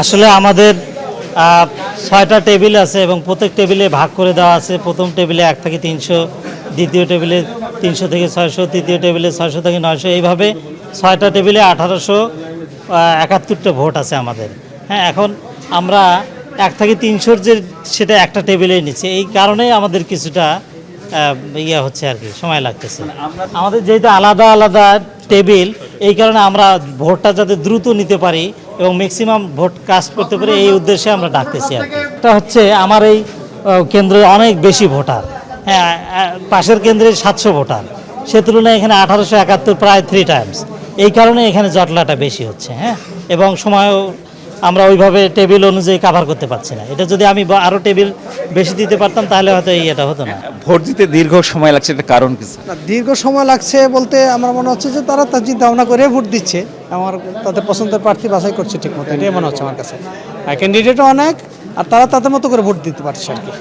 আসলে আমাদের ছয়টা টেবিল আছে এবং প্রত্যেক টেবিলে ভাগ করে দেওয়া আছে। প্রথম টেবিলে এক থেকে তিনশো দ্বিতীয় টেবিলে তিনশো থেকে ছয়শো তৃতীয় টেবিলে ছয়শো থেকে নয়শো। এইভাবে ছয়টা টেবিলে আঠারোশো একাত্তরটা ভোট আছে আমাদের। হ্যাঁ এখন আমরা এক থেকে তিনশোর যে সেটা একটা টেবিলে নিচ্ছে। এই কারণেই আমাদের কিছুটা ইয়ে হচ্ছে আর কি সময় লাগতেছে। আমাদের যেহেতু আলাদা আলাদা টেবিল, এই কারণে আমরা ভোটটা যাতে দ্রুত নিতে পারি এবং ম্যাক্সিমাম ভোট কাস্ট করতে পারি, এই উদ্দেশ্যে আমরা ডাকতেছি আর এটা হচ্ছে আমার এই কেন্দ্রে অনেক বেশি ভোটার। হ্যাঁ পাশের কেন্দ্রে সাতশো ভোটার। সে তুলনায় এখানে আঠারোশো একাত্তর প্রায় থ্রি টাইমস এই কারণে এখানে জটলাটা বেশি হচ্ছে হ্যাঁ? এবং সময়ও আমরা ওইভাবে টেবিল অনুযায়ী কাভার করতে পারছি না। এটা যদি আমি বা- আরও টেবিল বেশি দিতে পারতাম তাহলে হয়তো এই এটা হতো না। ভোট দিতে দীর্ঘ সময় লাগছে এটা কারণ কি না দীর্ঘ সময় লাগছে বলতে আমার মনে হচ্ছে যে তারা তার চিন্তা ভাবনা করে ভোট দিচ্ছে। আমার তাদের পছন্দের প্রার্থী বাছাই করছে ঠিক মতো এটাই মনে হচ্ছে আমার কাছে। ক্যান্ডিডেটও অনেক আর তারা তাদের মতো করে ভোট দিতে পারছে আর কি।